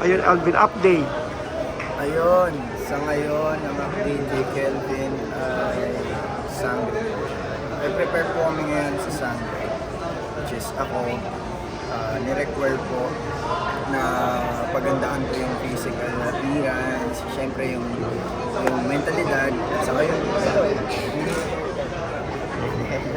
Ayun, Alvin, update. Ayun, sa ngayon, ang update kay Kelvin ay Sangre. Nag-prepare po kami ngayon sa Sangre, which is ako, uh, ni-require po na pagandaan ko yung physical appearance, syempre yung, yung mentalidad, at saka yung,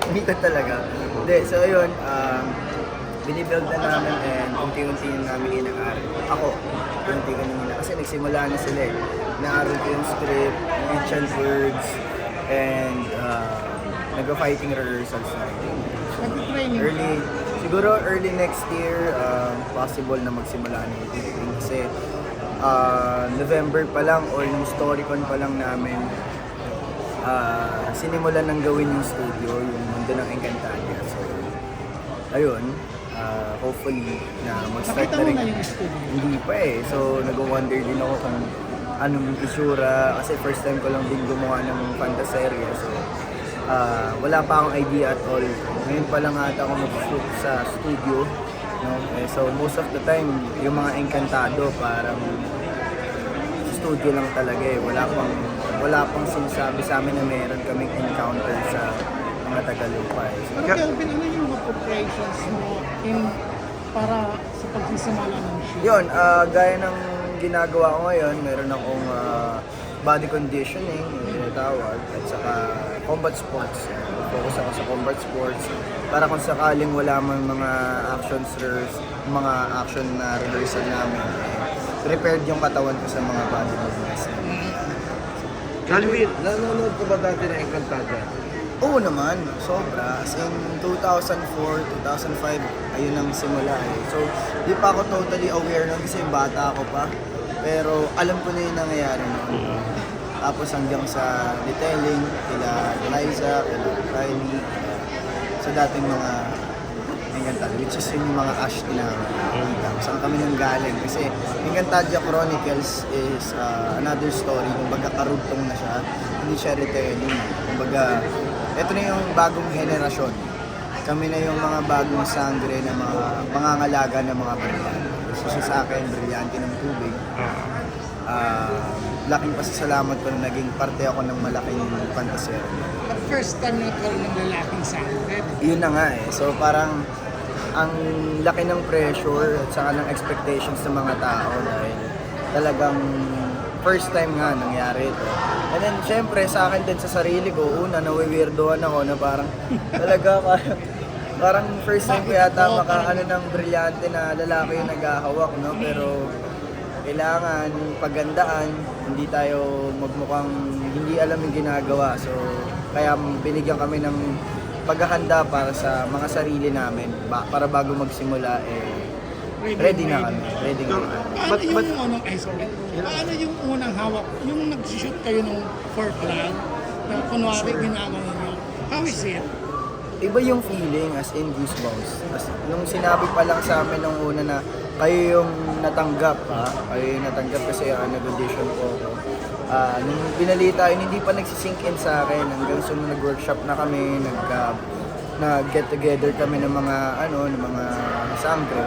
hindi talaga. Hindi, so ayun, um, binibuild na namin and unti-unti na namin inaaral. Ako, unti ko nila. Kasi nagsimula na sila eh. Naaral ko yung script, yung ancient words, and uh, nag-fighting rehearsals na. Nag-training. Early, siguro early next year, uh, possible na magsimula na yung taping. Kasi uh, November pa lang or yung Storycon pa lang namin, uh, sinimulan ng gawin yung studio, yung mundo ng Encantadia. So, ayun, uh, hopefully na mag-start Nakita na mo rin. na yung studio. Hindi pa eh. So, nag-wonder din ako kung anong itsura. Kasi first time ko lang din gumawa ng fantaserya. So, ah, wala pa akong idea at all. Ngayon pa lang ata ako mag-shoot sa studio. No? Eh, so, most of the time, yung mga engkantado, parang studio lang talaga eh. Wala pang, wala pang sinasabi sa amin na meron kaming encounter sa mga Tagalupa eh. So, Pero Kelvin, ano yung preparations mo in para sa pagsisimula ng show? Yun, ah, gaya ng ginagawa ko ngayon, meron akong ah, body conditioning, yung tinatawag, at saka combat sports. Focus ako sa combat sports para kung sakaling wala man mga action slurs, mga action na rehearsal namin, prepared yung katawan ko sa mga body movements. Alvin, Nanonood ko ba dati na Encantada? Oo naman, sobra. As in 2004, 2005, ayun ang simula eh. So, di pa ako totally aware nun kasi bata ako pa. Pero alam ko na yung nangyayari noon. Tapos hanggang sa detailing, kila Eliza, kila Riley, sa dating mga Encantadia, which is yung mga ash na nakikita. Saan kami nang galing. Kasi Encantadia Chronicles is uh, another story. Kumbaga karugtong na siya. Hindi siya retelling. Kumbaga, ito na yung bagong henerasyon. Kami na yung mga bagong sangre na mga mangangalaga ng mga brilyante. So sa akin, brilyante ng tubig. Ah, laking pasasalamat ko na naging parte ako ng malaking fantasero. At first time na nagkaroon ng lalaking sangre. Yun na nga eh. So parang ang laki ng pressure at saka ng expectations ng mga tao dahil talagang first time nga nangyari ito. And then syempre sa akin din sa sarili ko, una nawiwirdohan ako na parang talaga parang parang first time ko yata makaano ng brilyante na lalaki yung naghahawak, no? Pero kailangan pagandaan, hindi tayo magmukhang hindi alam yung ginagawa. So, kaya binigyan kami ng paghahanda para sa mga sarili namin ba, para bago magsimula eh ready na kami. Ready na. Paano But- yung but- unang, ay sorry, paano yung unang hawak, yung nag-shoot kayo nung for plan, na kunwari ginagawa ninyo, how is it? Iba yung feeling as in goosebumps. As, nung sinabi pa lang sa amin nung una na kayo yung natanggap ha, kayo yung natanggap kasi uh, nag-audition po ako. Ah, nung binalita yun, hindi pa nagsisink in sa akin hanggang sa nung nag-workshop na kami, nag, ah, nag-get together kami ng mga ano, ng mga sangre.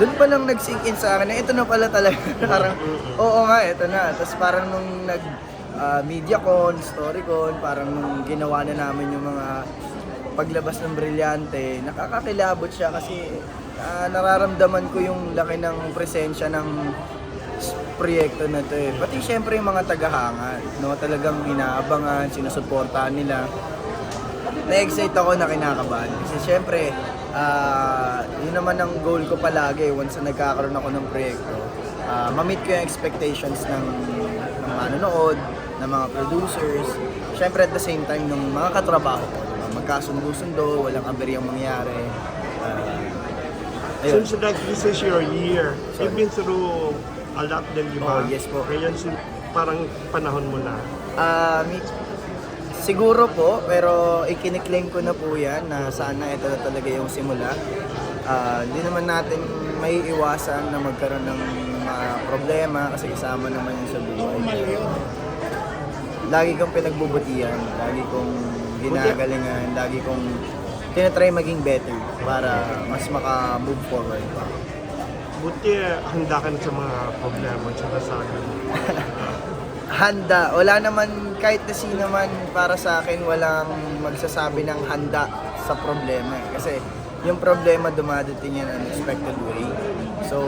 Doon pa lang nag-sink in sa akin na ito na pala talaga. parang, oo nga, ito na. Tapos parang nung nag ah, media con, story con, parang nung ginawa na namin yung mga paglabas ng brilyante, nakakakilabot siya kasi ah, nararamdaman ko yung laki ng presensya ng proyekto na to eh. Pati syempre yung mga tagahanga, no, talagang inaabangan, sinusuportahan nila na-excite ako na kinakabahan. Kasi syempre, ah yun naman ang goal ko palagi once na nagkakaroon ako ng proyekto. ah ma-meet ko yung expectations ng, ng manonood, ng mga producers. Syempre at the same time, ng mga katrabaho ko. Diba? Magkasundo-sundo, walang aberyang mangyari. Ayun. since that this is your year, you've been through a lot din, di ba? Oh, yes po. Ngayon, parang panahon mo na. Mi- siguro po, pero ikiniklaim ko na po yan na sana ito na talaga yung simula. Ah, Hindi naman natin may iwasan na magkaroon ng mga problema kasi kasama naman yun sa buhay. Lagi kong pinagbubutihan, lagi kong ginagalingan, lagi kong tinatry maging better para mas maka-move forward pa. Buti eh, handa ka na sa mga problema at sa. handa. Wala naman, kahit na sino man para sa akin, walang magsasabi ng handa sa problema. eh. Kasi yung problema dumadating yan unexpected way. So,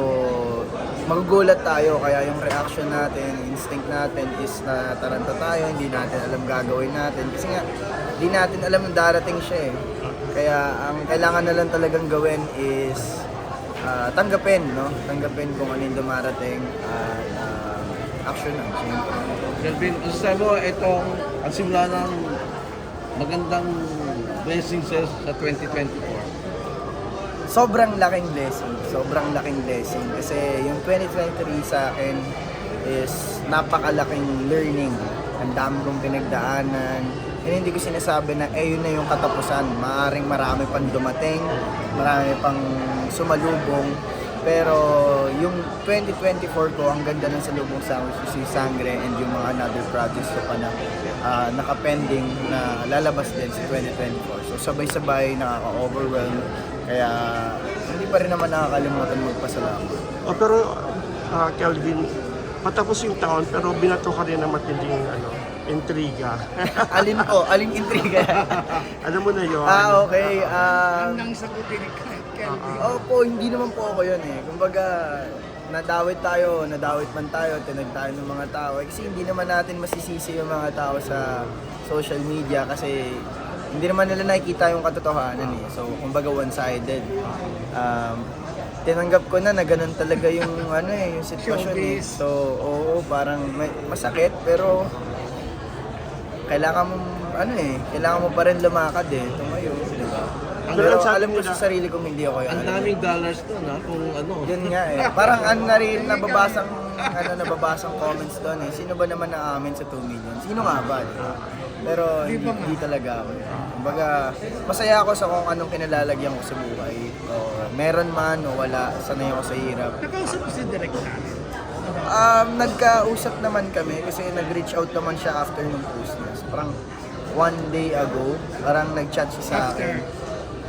magugulat tayo. Kaya yung reaction natin, instinct natin is na taranta tayo, hindi natin alam gagawin natin. Kasi nga, hindi natin alam na darating siya eh. Kaya ang kailangan na lang talagang gawin is ah, tanggapin, no? Tanggapin kung ano yung dumarating at ah, action na, siyempre. Kelvin, masasabi mo itong ang simula ng magandang blessings sa sa 2024. sobrang laking blessing. Sobrang laking blessing. Kasi yung 2023 sa akin is napakalaking learning. Ang dami kong pinagdaanan. And hindi ko sinasabi na eh yun na yung katapusan. Maaring marami pang dumating, marami pang sumalubong. Pero yung 2024 ko, ang ganda ng salubong sa akin si Sangre and yung mga another projects ko pa na ah, nakapending na lalabas din sa 2024. So sabay-sabay, nakaka-overwhelm. Kaya hindi pa rin naman nakakalimutan magpasalamat. O pero, ah, Kelvin, patapos yung taon pero binato ka rin ng matinding ano, intriga. Alin po? Aling intriga? Alam mo na yun. ah, okay. ah, Handang sagutin ni Kelvin. Opo, hindi naman po ako yun eh. Kumbaga, nadawit tayo, nadawit man tayo, tinag tayo ng mga tao. Eh, Kasi hindi naman natin masisisi yung mga tao sa social media kasi hindi naman nila nakikita yung katotohanan eh. So, kumbaga one-sided. Um, tinanggap ko na na ganun talaga yung ano eh, yung sitwasyon eh. So, oo, parang may, masakit pero kailangan mo ano eh, kailangan mo pa rin lumakad eh. Ba? Ang Pero sabi alam ko nila- sa sarili kong hindi ako yun. Ang daming dollars doon ha, kung ano. Yun nga eh. Parang ano na rin nababasang ano nababasang comments doon eh. Sino ba naman naamin sa 2 million? Sino nga ba? di ba? Pero Di hindi, hindi talaga ako. eh. Kumbaga, masaya ako sa kung anong kinalalagyan ko sa buhay. O, meron man o wala, sanay ako sa hirap. Nakausap ko si Direk natin. Um, nagkausap naman kami kasi nag-reach out naman siya after nung post niya. So, parang one day ago, parang nag-chat siya sa akin.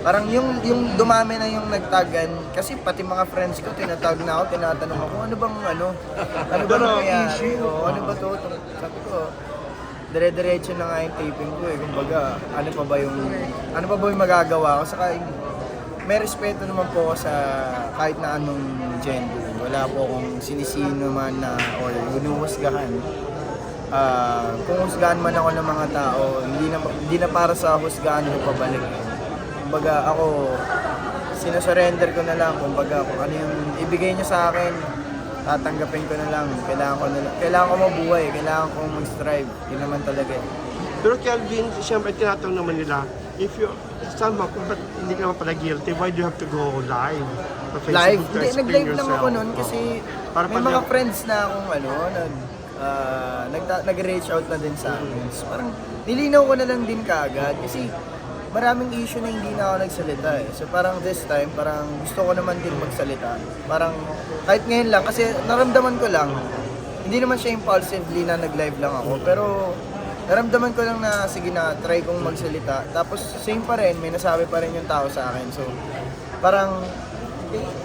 Parang yung yung dumami na yung nagtagan kasi pati mga friends ko tinatag na ako, tinatanong ako ano bang ano? Ano ba nangyayari? O, ano ba to? Sabi ko, dire-diretso na nga yung taping ko eh. Kumbaga, ano pa ba yung ano pa ba yung magagawa ko? Saka yung- may respeto naman po ako sa kahit na anong gender. Wala po akong sinisino man na or hinuhusgahan. Ah, kung husgahan man ako ng mga tao, hindi na hindi na para sa husgahan ko pabalik. Kumbaga ako sinosurrender ko na lang kumbaga kung ano yung ibigay niyo sa akin tatanggapin ko na lang kailangan ko na lang kailangan ko mabuhay kailangan ko mag-strive yun naman talaga eh. Pero Kelvin, siyempre tinatanong naman nila, if you, somehow, kung ba't hindi ka naman pala guilty, why do you have to go live? Sa Facebook live. to Hindi, explain nag-live lang yourself? ako noon Oo. kasi Para may pag- mga friends na akong ano, nag, ah, nagta- nag-reach out na din sa akin. So, parang nilinaw ko na lang din kaagad kasi maraming issue na hindi na ako nagsalita eh. So parang this time, parang gusto ko naman din magsalita. Parang kahit ngayon lang, kasi naramdaman ko lang, hindi naman siya impulsively na nag-live lang ako. Pero naramdaman ko lang na sige na, try kong magsalita. Tapos same pa rin, may nasabi pa rin yung tao sa akin. So parang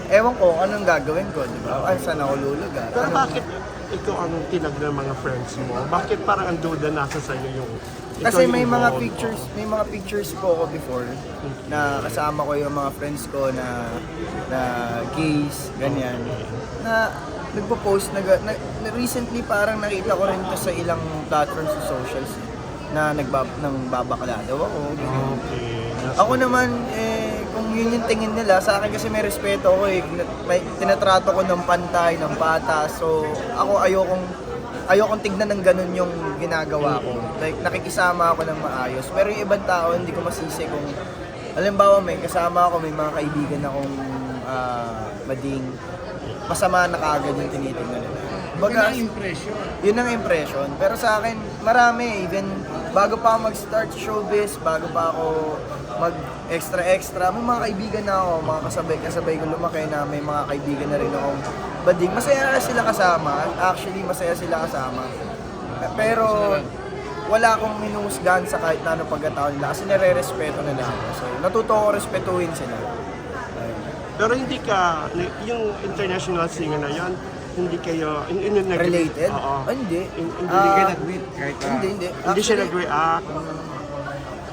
ewan ko anong gagawin ko, di ba? Ay, saan ako lulugar? Pero Ano- bakit ikaw ang tinag ng mga friends mo? Bakit parang ang duda nasa sa'yo yung ikaw Kasi yung may mga involved? pictures, may mga pictures po ako before na kasama ko yung mga friends ko na na gays, ganyan. Na nagpo-post nag, na, na recently parang nakita ko rin to sa ilang platforms sa socials na nagbab nang babakla daw ako. ganyan. Okay. Ako naman, eh, yun yung tingin nila, sa akin kasi may respeto ako eh. May, tinatrato ko ng pantay, ng bata. So, ako ayokong, ayokong tignan ng ganun yung ginagawa ko. Like, nakikisama ako ng maayos. Pero yung ibang tao, hindi ko masisi kung, halimbawa may kasama ako, may mga kaibigan akong ah, mading, masama na kaagad yung tinitingnan nila. Baga, Baga, ang impression. yun ang impression. Pero sa akin, marami. Even bago pa ako mag-start showbiz, bago pa ako mag extra extra, may mga kaibigan na ako, mga kasabay kasabay ko lumaki na may mga kaibigan na rin akong bading. Masaya sila kasama. Actually, masaya sila kasama. Pero wala akong minusgan sa kahit na ano pagkatao nila kasi nare-respeto nila ako. So, natuto ko respetuhin sila. Pero hindi ka, yung international singer na yon hindi kayo, in, in, in, Related? Oo. Ah, hindi. In- in- Hindi Ah, kayo nag-meet kahit ah, Hindi, hindi. hindi siya Actually, nag-react.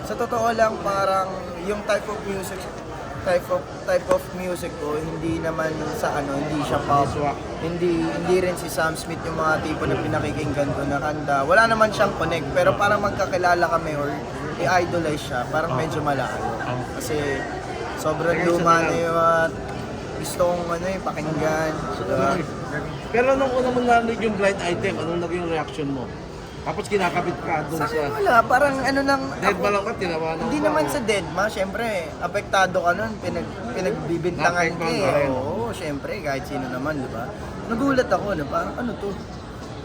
Sa totoo lang, parang yung type of music type of type of music ko hindi naman sa ano hindi siya pop hindi hindi rin si Sam Smith yung mga tipo na pinakikinggan ko na kanta wala naman siyang connect pero parang magkakilala kami or i-idolize siya parang medyo malayo kasi sobrang luma na yung mga gusto kong ano yung pakinggan diba? Pero nung una mo narinig yung blind item, anong naging reaction mo? Tapos kinakabit ka doon sa sa... akin wala parang ano lang Dead ako- ba lang ka, tinawanan Hindi ka, naman sa deadma, syempre, apektado ka nun, pinag, pinagbibintangan ka eh. Oo, syempre, kahit sino naman, di ba? Nagulat ako na parang ano to?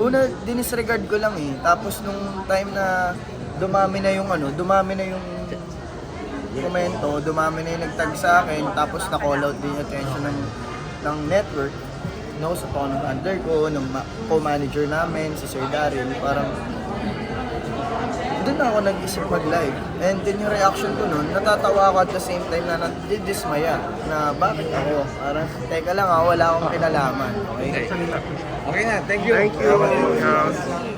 Una, dinisregard ko lang eh. Tapos nung time na dumami na yung ano, dumami na yung komento, dumami na yung nagtag sa akin, tapos na-call out din yung attention ng, ng network, no, sa phone ng under ko, ng ma- co-manager namin, si Sir Daryl, parang doon ako nag-isip mag-live. And then yung reaction ko noon, natatawa ako at the same time na nadidismaya na bakit ako? Parang, teka lang ha, wala akong kinalaman. Okay? Okay na, thank you. Thank you.